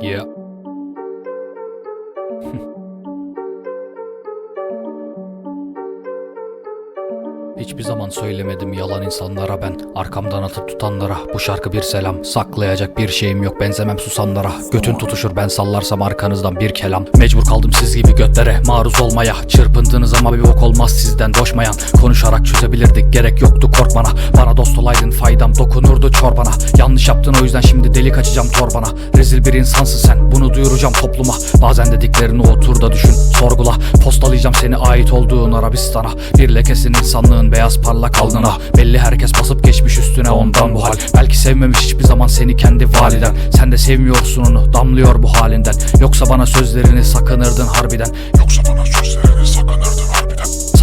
Yeah. Hiçbir zaman söylemedim yalan insanlara ben. Arkamdan atıp tutanlara Bu şarkı bir selam. Saklayacak bir şeyim yok benzemem susanlara. Götün tutuşur ben sallarsam arkanızdan bir kelam. Mecbur kaldım siz gibi götlere maruz olmaya. Çırpındınız ama bir bok olmaz sizden doşmayan. Konuşarak çözebilirdik gerek yoktu korkmana. Bana dost olaydın faydam dokunurdu çorbana. Yanlış yaptın o yüzden şimdi delik açacağım torbana. Rezil bir insansın sen bunu duyuracağım topluma. Bazen dediklerini otur da düşün sorgula. Postalayacağım seni ait olduğun Arabistan'a. Bir lekesin insanlığın beyaz parlak alnına. Belli herkes basıp geçmiş üstüne ondan bu hal. Belki sevmemiş hiçbir zaman seni kendi validen. Sen de sevmiyorsun onu damlıyor bu halinden. Yoksa bana sözlerini sakınırdın harbiden. Yoksa bana harbiden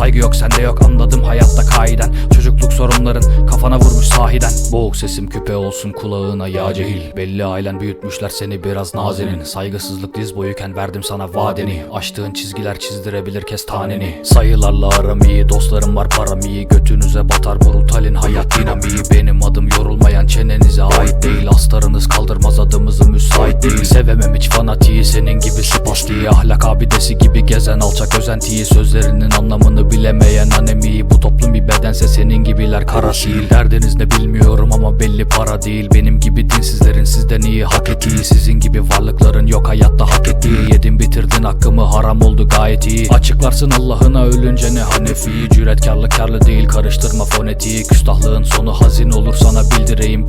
Saygı yok sende yok anladım hayatta kaiden. Çocukluk sorunların kafana vurmuş sahiden. Boğuk sesim küpe olsun kulağına ya cehil. Belli ailen büyütmüşler seni biraz nazenin. Saygısızlık diz boyuken verdim sana vadeni. Açtığın çizgiler çizdirebilir kestaneni. Sayılarla aram iyi dostlarım var param iyi Götünüze batar brutalin hayat dinamiği. Benim adım yorulmayan çenenize ait değil. Astarınız kaldırmaz adımızı müsait değil. Sevemem hiç fanatiği senin gibi spastiği Ahlak abidesi gibi gezen alçak özentiyi. Sözlerinin anlamını bilemeyen anemiyi Bu toplum bir bedense senin gibiler kara değil. Derdiniz ne bilmiyorum ama belli para değil. Benim gibi dinsizlerin sizden iyi hak ettiği. Sizin gibi varlıkların yok hayatta hak ettiği. Yedin bitirdin hakkımı haram oldu gayet iyi. Açıklarsın Allah'ına ölünce ne hanefi. Cüretkarlık karlı değil karıştırma fonetiği. Küstahlığın sonu hazin olur sana bildireyim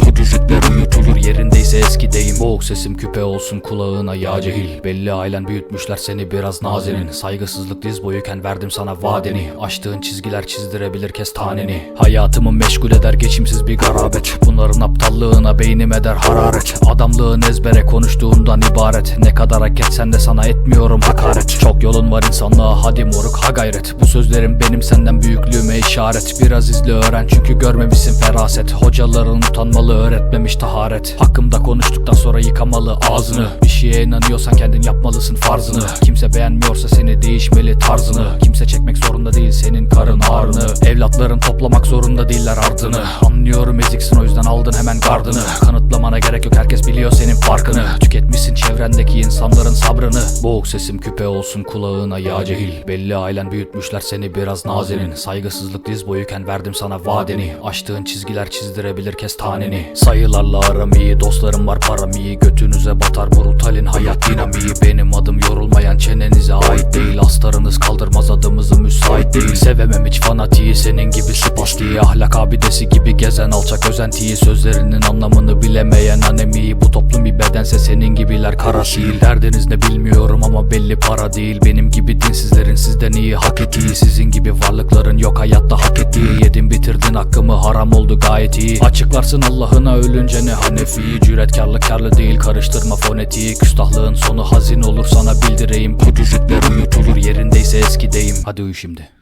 yerindeyse eski deyim Boğuk sesim küpe olsun kulağına ya cehil. Belli ailen büyütmüşler seni biraz nazenin Saygısızlık diz boyuken verdim sana vadeni. Açtığın çizgiler çizdirebilir kestaneni Hayatımı meşgul eder geçimsiz bir garabet. Bunların aptallığına beynim eder hararet. Adamlığın ezbere konuştuğundan ibaret. Ne kadar hak etsen de sana etmiyorum hakaret. Çok yolun var insanlığa hadi moruk ha gayret. Bu sözlerim benim senden büyüklüğüme işaret. Biraz izle öğren çünkü görmemişsin feraset. Hocaların utanmalı öğretmemiş taharet. Hakkımda konuştuktan sonra yıkamalı ağzını. Bir şeye inanıyorsan kendin yapmalısın farzını. Kimse beğenmiyorsa seni değişmeli tarzını. Kimse çekmek zorunda değil senin karın ağrını. Evlatların toplamak zorunda değiller ardını Anlıyorum eziksin o yüzden aldın hemen gardını. Kanıtlamana gerek yok herkes biliyor senin farkını. Tüketmişsin çevrendeki insanların sabrını. Boğuk sesim küpe olsun kulağına ya cehil. Belli ailen büyütmüşler seni biraz nazenin. Saygısızlık diz boyuken verdim sana vadeni. Açtığın çizgiler çizdirebilir kestaneni. Sayılarla aram iyi dostlarım var param iyi. Götünüze batar brutalin hayat dinamiği. Benim adım yorulmayan çenenize ait değil. Astarınız kaldırmaz adımızı müsait değil. Sevemem hiç fanatiği senin gibi spastiği Ahlak abidesi gibi gezen alçak özentiyi Sözlerinin anlamını bilemeyen anemiyi. Bu toplum bir bedense senin gibiler kara değil. Derdiniz ne bilmiyorum ama belli para değil. Benim gibi dinsizlerin sizden iyi hak ettiği. Sizin gibi varlıkların yok hayatta hak ettiği. Yedin bitirdin hakkımı haram oldu gayet iyi. Açıklarsın Allah'ına ölünce ne hanefi. Cüretkarlık karlı değil karıştırma fonetiği. Küstahlığın sonu hazin olur sana bildireyim. Kuduzlukları yutulur yerindeyse eski deyim Hadi uyu şimdi